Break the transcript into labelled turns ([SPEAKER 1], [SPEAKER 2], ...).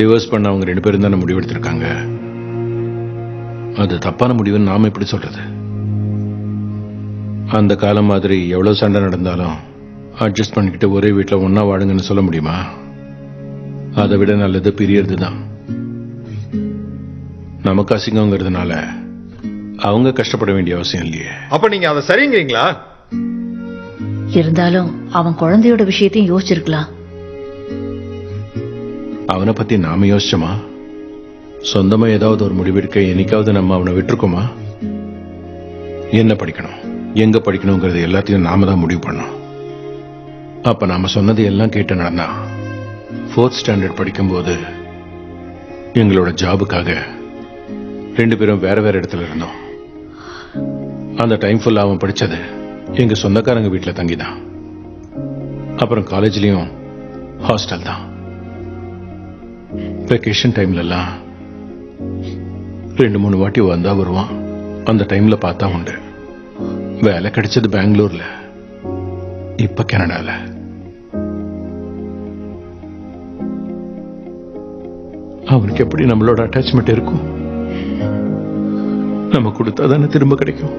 [SPEAKER 1] Divorce பண்ண அவங்க ரெண்டு பேரும் தானே முடிவெடுத்திருக்காங்க? அது தப்பான முடிவுன்னு நாம எப்படி சொல்றது? அந்த காலம் மாதிரி எவ்வளவு சண்டை நடந்தாலும் அட்ஜஸ்ட் பண்ணிக்கிட்டு ஒரே வீட்டில் ஒண்ணா வாழுங்கன்னு சொல்ல முடியுமா? அதை விட நல்லது பிரியறது தான். நமக்கு அசிங்கங்கிறதுனால அவங்க கஷ்டப்பட வேண்டிய அவசியம் இல்லையே.
[SPEAKER 2] அப்ப நீங்க அதை சரிங்கிறீங்களா?
[SPEAKER 3] இருந்தாலும் அவன் குழந்தையோட விஷயத்தையும் யோசிச்சிருக்கலாம்.
[SPEAKER 1] அவனை பத்தி நாம யோசிச்சோமா? சொந்தமா ஏதாவது ஒரு முடிவெடுக்க என்னைக்காவது நம்ம அவனை விட்டுருக்கோமா? என்ன படிக்கணும்? எங்க படிக்கணுங்கிறது எல்லாத்தையும் நாம தான் முடிவு பண்ணோம் அப்ப நாம சொன்னது எல்லாம் கேட்டு நடந்தா ஃபோர்த் ஸ்டாண்டர்ட் படிக்கும்போது எங்களோட ஜாபுக்காக ரெண்டு பேரும் வேற வேற இடத்துல இருந்தோம். அந்த டைம் ஃபுல்லாக அவன் படித்தது எங்கள் சொந்தக்காரங்க வீட்டில் தங்கிதான். அப்புறம் காலேஜ்லேயும் ஹாஸ்டல் தான். வெக்கேஷன் டைம்லலாம் ரெண்டு மூணு வாட்டி வந்தா வருவான். அந்த டைம்ல பார்த்தா உண்டு. வேலை கிடைச்சது பெங்களூர்ல. இப்ப கனடால. அவனுக்கு எப்படி நம்மளோட அட்டாச்மெண்ட் இருக்கும்? நம்ம கொடுத்தா தானே திரும்ப கிடைக்கும்?